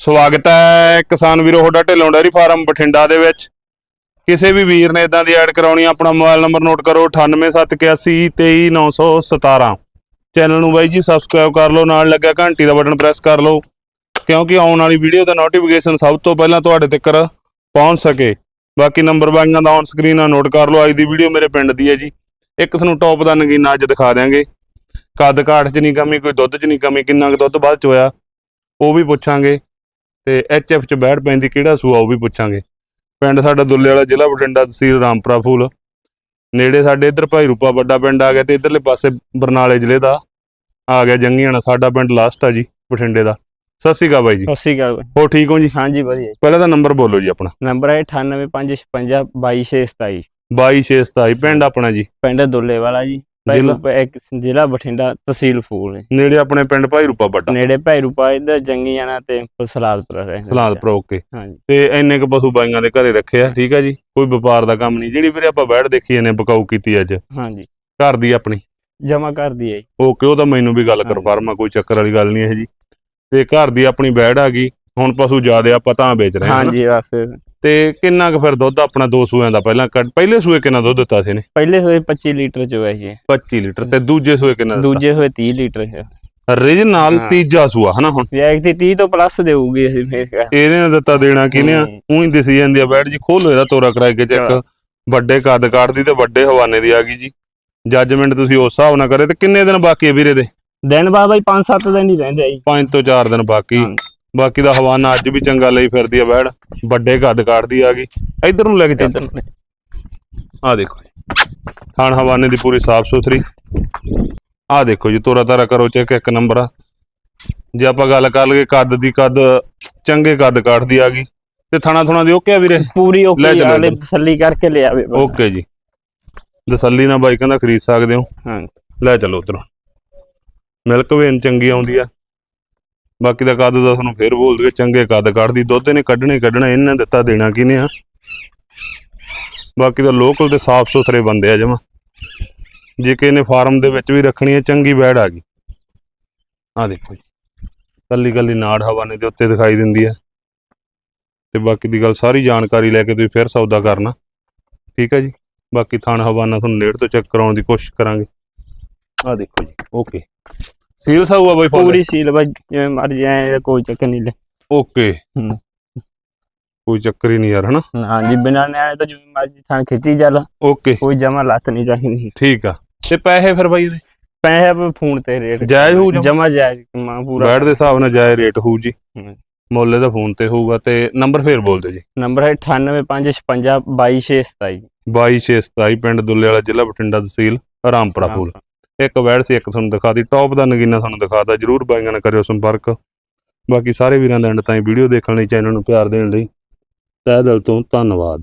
ਸਵਾਗਤ ਹੈ ਕਿਸਾਨ ਵੀਰੋ ਹੋਡਾ ਢਿੱਲੋਂ ਡੈਰੀ ਫਾਰਮ ਬਠਿੰਡਾ ਦੇ ਵਿੱਚ। ਕਿਸੇ ਵੀ ਵੀਰ ਨੇ ਇਦਾਂ ਦੀ ਐਡ ਕਰਾਉਣੀ ਆਪਣਾ ਮੋਬਾਈਲ ਨੰਬਰ ਨੋਟ ਕਰੋ 9871823917 ਚੈਨਲ ਨੂੰ ਬਾਈ ਜੀ ਸਬਸਕ੍ਰਾਈਬ ਕਰ ਲਓ, ਨਾਲ ਲੱਗਿਆ ਘੰਟੀ ਦਾ ਬਟਨ ਪ੍ਰੈਸ ਕਰ ਲਓ, ਕਿਉਂਕਿ ਆਉਣ ਵਾਲੀ ਵੀਡੀਓ ਦਾ ਨੋਟੀਫਿਕੇਸ਼ਨ ਸਭ ਤੋਂ ਪਹਿਲਾਂ ਤੁਹਾਡੇ ਤੱਕ ਪਹੁੰਚ ਸਕੇ। ਬਾਕੀ ਨੰਬਰ ਬਾਈਆਂ ਦਾ ਔਨ ਸਕਰੀਨ ਆ, ਨੋਟ ਕਰ ਲਓ, ਅੱਜ ਦੀ ਵੀਡੀਓ ਮੇਰੇ ਪਿੰਡ ਦੀ ਹੈ ਜੀ। ਇੱਕ ਤੁਹਾਨੂੰ ਟੌਪ ਦਾ ਨਗੀਨਾ ਅੱਜ ਦਿਖਾ ਦਿਆਂਗੇ। ਕੱਦ ਕਾਠ 'ਚ ਨਹੀਂ ਕਮੀ, ਕੋਈ ਦੁੱਧ 'ਚ ਨਹੀਂ ਕਮੀ, ਕਿੰਨਾ ਕੁ ਦੁੱਧ ਬਾਅਦ 'ਚ ਹੋਇਆ, ਉਹ ਵੀ ਪੁੱਛਾਂਗੇ। ਤੇ ਐਚਐਫ 'ਚ ਬੈਠ ਪੈਂਦੀ ਕਿਹੜਾ ਸੂਆ ਉਹ ਵੀ ਪੁੱਛਾਂਗੇ। ਪਿੰਡ ਸਾਡਾ ਦੁੱਲੇ ਵਾਲਾ ਜ਼ਿਲ੍ਹਾ ਬਠਿੰਡਾ ਤਹਿਸੀਲ ਰਾਮਪੁਰਾ ਫੂਲ। ਨੇੜੇ ਸਾਡੇ ਇੱਧਰ ਭਾਈ ਰੂਪਾ ਵੱਡਾ ਪਿੰਡ ਆ ਗਿਆ ਤੇ ਇੱਧਰਲੇ ਪਾਸੇ ਬਰਨਾਲੇ ਜ਼ਿਲ੍ਹੇ ਦਾ ਆ ਗਿਆ ਜੰਗੀਆਣਾ ਸਾਡਾ ਪਿੰਡ ਲਾਸਟ ਆ ਜੀ ਬਠਿੰਡੇ ਦਾ। ਸਤਿ ਸ਼੍ਰੀ ਅਕਾਲ ਬਾਈ ਜੀ। ਸਤਿ ਸ਼੍ਰੀ ਅਕਾਲ। ਹੋ ਠੀਕ ਹੋ ਜੀ? ਹਾਂਜੀ ਵਧੀਆ। ਪਹਿਲਾਂ ਤਾਂ ਨੰਬਰ ਬੋਲੋ ਜੀ ਆਪਣਾ। ਨੰਬਰ ਹੈ 9855522627 2227 ਪਿੰਡ ਆਪਣਾ ਜੀ। ਪਿੰਡ ਦੁੱਲੇ ਵਾਲਾ ਜੀ। ਜ਼ਿਲ੍ਹਾ? ਭੈਰੂ- ਇੱਕ ਜ਼ਿਲ੍ਹਾ ਬਠਿੰਡਾ ਤਹਿਸੀਲ ਫੂਲ ਹੈ। ਨੇੜੇ ਆਪਣੇ ਪਿੰਡ ਭਾਈ ਰੂਪਾ ਵੱਡਾ? ਨੇੜੇ ਭੈਰੂਪਾ ਇੱਧਰ ਜੰਗੀਆਣਾ ਤੇ ਸਲਾਦਪੁਰ ਰਹਿੰਦੇ ਸਲਾਦਪੁਰ ਓਕੇ। ਹਾਂਜੀ। ਤੇ ਇੰਨੇ ਕੁ ਪਸ਼ੂ ਬਾਈਆਂ ਦੇ ਘਰੇ ਰੱਖੇ ਆ ਠੀਕ ਆ ਜੀ? ਕੋਈ ਵਪਾਰ ਦਾ ਕੰਮ ਨਹੀਂ। ਜਿਹੜੀ ਵੀਰੇ ਆਪਾਂ ਬੈਠ ਦੇਖੀ ਇਹਨੇ ਬਕਾਊ ਕੀਤੀ ਅੱਜ। ਹਾਂਜੀ। ਘਰ ਦੀ ਆਪਣੀ? ਜਮਾ ਕਰਦੀ ਹੈ ਜੀ। ਓਕੇ ਉਹ ਤਾਂ ਮੈਨੂੰ ਵੀ ਗੱਲ ਹਾਂਜੀ। ਕਨਫਰਮ ਆ ਕੋਈ ਚੱਕਰ ਵਾਲੀ ਗੱਲ ਨਹੀਂ ਇਹ ਜੀ। ਤੇ ਘਰ ਦੀ ਆਪਣੀ ਬੈੜ ਆ ਗਈ ਹੁਣ ਪਸ਼ੂ ਜ਼ਿਆਦੇ ਆਪਾਂ ਤਾਂ ਵੇਚ ਰਹੇ ਹਾਂ? ਹਾਂਜੀ ਬਸ। ਤੇ ਕਿੰਨਾ ਕੁ ਫਿਰ ਦੁੱਧ ਆਪਣਾ ਦੋ ਸੂਆਂ ਦਾ ਪਹਿਲਾਂ ਕੱਢ- ਪਹਿਲੇ ਸੂਏ ਕਿੰਨਾ ਦੁੱਧ ਦਿੱਤਾ ਸੀ ਨੇ ਪਹਿਲੇ ਹੋਏ 25 ਲੀਟਰ ਚ ਹੋਇਆ ਜੀ 25 ਲੀਟਰ ਤੇ ਦੂਜੇ ਸੂਏ ਕਿੰਨਾ ਦਿੱਤਾ? ਦੂਜੇ ਹੋਏ 30 ਲੀਟਰ ਚ। ਰੀਜਨਲ ਹਾਂ। ਤੀਜਾ ਸੂਆ ਹਨਾ ਹੁਣ? ਜੇ ਇੱਕ ਦੀ 30 ਤੋਂ ਪਲੱਸ ਦੇਊਗੀ ਅਸੀਂ ਫੇਰ। ਇਹਦੇ ਨਾਲ ਦਿੱਤਾ ਦੇਣਾ ਕਿਨੇ ਆ? ਹੂੰ। ਉਹੀ ਦਿਸੀ ਜਾਂਦੀ ਆ ਬੈੜ ਜੀ ਖੋਲੋ ਇਹਦਾ ਤੋਰਾ ਕਰਾਈ ਕੇ ਚੈੱਕ। ਵੱਡੇ ਕੱਦ ਕਾਠ ਦੀ ਤੇ ਵੱਡੇ ਹਵਾਨੇ ਦੀ ਆ ਗਈ ਜੀ। ਜੱਜਮੈਂਟ ਤੁਸੀਂ ਉਸ ਹਿਸਾਬ ਨਾਲ ਕਰੇ ਤੇ ਕਿੰਨੇ ਦਿਨ ਬਾਕੀ ਆ ਵੀਰੇ ਦੇ? ਦਿਨ ਬਾਅਦ ਬਾਈ 5-7 ਦਿਨ ਹੀ ਰਹਿੰਦੇ ਆ ਜੀ। 5 ਤੋਂ 4 ਦਿਨ ਬਾਕੀ। ਬਾਕੀ ਦਾ ਹਵਾਨਾ ਅੱਜ ਵੀ ਚੰਗਾ ਲਈ ਫਿਰਦੀ ਆ ਬੈੜ ਵੱਡੇ ਕੱਦ ਕਾਠਦੀ ਆ ਗਈ। ਇਧਰ ਨੂੰ ਲੈ ਕੇ ਚੱਲ। ਆ ਦੇਖੋ ਜੀ। ਥਾਣ ਹਵਾਨੇ ਦੀ ਪੂਰੀ ਸਾਫ਼ ਸੁਥਰੀ। ਆ ਦੇਖੋ ਜੀ ਤੋਰਾ ਤਾਰਾ ਕਰੋ ਚੈੱਕ ਇੱਕ ਨੰਬਰ ਆ। ਜੇ ਆਪਾਂ ਗੱਲ ਕਰ ਲਈਏ ਕੱਦ ਦੀ ਕੱਦ ਚੰਗੇ ਕੱਦ ਕਾਠਦੀ ਆ ਗਈ। ਤੇ ਥਾਣਾ ਥੁਣਾ ਦੀ ਓਕੇ ਆ ਵੀਰੇ? ਪੂਰੀ ਲੈ ਓਕੇ ਇੱਧਰ। ਤਸੱਲੀ ਕਰਕੇ ਲਿਆਵੇ ਬੰਦਾ। ਓਕੇ ਜੀ। ਦਸੱਲੀ ਨਾਲ ਬਾਈਕਾਂ ਦਾ ਖਰੀਦ ਸਕਦੇ ਹੋ। ਹਾਂ। ਲੈ ਚਲੋ ਉਧਰੋਂ। ਮਿਲਕ ਵੇਨ ਚੰਗੀ ਆਉਂਦੀ ਆ। ਬਾਕੀ ਦਾ ਕੱਦ ਦਾ ਤੁਹਾਨੂੰ ਫੇਰ ਬੋਲ ਦਈਏ ਚੰਗੇ ਕੱਦ ਕੱਢਦੀ, ਦੁੱਧ ਇਹਨੇ ਕੱਢਣੇ ਹੀ ਕੱਢਣਾ, ਇਹਨਾਂ ਦਿੱਤਾ ਦੇਣਾ ਕਿਨੇ ਆ। ਬਾਕੀ ਦਾ ਲੋਕਲ ਤੇ ਸਾਫ਼ ਸੁਥਰੇ ਬੰਦੇ ਆ ਜਮਾ। ਜੇ ਕਿਸੇ ਨੇ ਫਾਰਮ ਦੇ ਵਿੱਚ ਵੀ ਰੱਖਣੀ ਹੈ, ਚੰਗੀ ਬੈੜ ਆ ਗਈ। ਆ ਦੇਖੋ ਜੀ, ਕੱਲੀ ਕੱਲੀ ਨਾੜ ਹਵਾਨੇ ਦੇ ਉੱਤੇ ਦਿਖਾਈ ਦਿੰਦੀ ਹੈ। ਤੇ ਬਾਕੀ ਦੀ ਗੱਲ ਸਾਰੀ ਜਾਣਕਾਰੀ ਲੈ ਕੇ ਤੁਸੀਂ ਫਿਰ ਸੌਦਾ ਕਰਨਾ। ਠੀਕ ਹੈ ਜੀ, ਬਾਕੀ ਥਾਣ ਹਵਾਨਾ ਤੁਹਾਨੂੰ ਨੇੜ ਤੋਂ ਚੈੱਕ ਕਰਾਉਣ ਦੀ ਕੋਸ਼ਿਸ਼ ਕਰਾਂਗੇ। ਆ ਦੇਖੋ ਜੀ ਓਕੇ ਸੀਲ ਸਾਊ ਆ ਬਾਈ ਫੁੱਲ? ਪੂਰੀ ਸੀਲ ਬਾਈ ਜਿਵੇਂ ਮਰਜ਼ੀ ਆਏ ਕੋਈ ਚੱਕਰ ਨਹੀਂ ਲੈ। ਓਕੇ। ਹੂੰ। ਕੋਈ ਚੱਕਰ ਹੀ ਨਹੀਂ ਯਾਰ ਹਨਾ? ਹਾਂਜੀ ਬਿਨਾਂ ਨਿਆਣੇ ਤਾਂ ਜਿਵੇਂ ਮਰਜ਼ੀ ਥਾਂ ਖਿੱਚੀ ਚੱਲ। ਓਕੇ। ਕੋਈ ਜਮਾ ਲੱਤ ਨਹੀਂ ਚਾਹੀਦੀ। ਠੀਕ ਆ। ਤੇ ਪੈਸੇ ਫਿਰ ਬਾਈ ਇਹਦੇ? ਪੈਸੇ ਆਪੇ ਫੋਨ ਤੇ ਰੇਟ ਜਾਇਜ਼ ਹੋਊ ਜਮਾਂ? ਜਮਾ ਜਾਇਜ਼ ਮਾਂ ਪੂਰਾ। ਬੈਡ ਦੇ ਹਿਸਾਬ ਨਾਲ ਜਾਏ ਰੇਟ ਹੋਊ ਜੀ। ਹੂੰ। ਮੁੱਲ ਦਾ ਫੋਨ ਤੇ ਹੋਊਗਾ ਤੇ ਨੰਬਰ ਫੇਰ ਬੋਲ ਦਿਓ ਜੀ। ਨੰਬਰ ਹੈ 9855522627 22627 ਪਿੰਡ ਦੁੱਲੇ ਵਾਲਾ ਜ਼ਿਲ੍ਹਾ ਬਠਿੰਡਾ ਤਹਿਸੀਲ ਰਾਮਪੁਰਾ ਫੂਲ ਇੱਕ ਵੈੜ ਸੀ, ਇੱਕ ਤੁਹਾਨੂੰ ਦਿਖਾ ਦਿਖਾਤੀ। ਟੌਪ ਦਾ ਨਗੀਨਾ ਤੁਹਾਨੂੰ ਦਿਖਾਤਾ। ਜਰੂਰ ਬਾਈਆਂ ਨਾਲ ਕਰਿਓ ਸੰਪਰਕ। ਬਾਕੀ ਸਾਰੇ ਵੀਰਾਂ ਦਾ ਐਂਡ ਤਾਈਂ ਵੀਡੀਓ ਦੇਖਣ ਲਈ ਚੈਨਲ ਨੂੰ ਪਿਆਰ ਦੇਣ ਲਈ। ਤਹਿ ਦਿਲ ਤੋਂ ਧੰਨਵਾਦ।